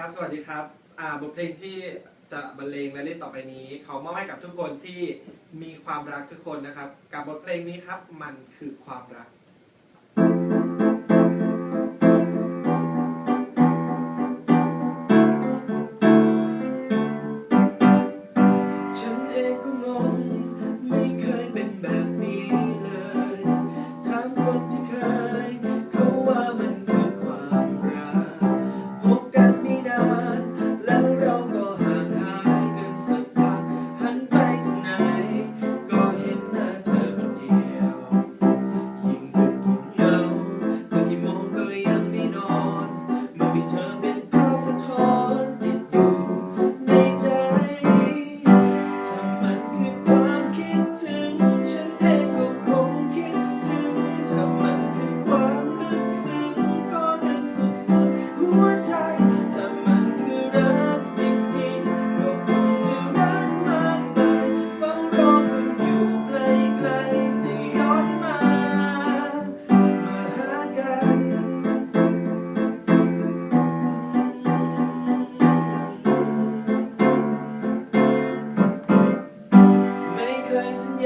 ครับ สวัสดีครับอ่าบทเพลงที่จะบรรเลงและเล่นต่อไปนี้ เขามอบให้กับทุกคนที่มีความรักทุกคนนะครับ กับบทเพลงนี้ครับ มันคือความรัก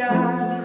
yeah.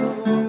Oh.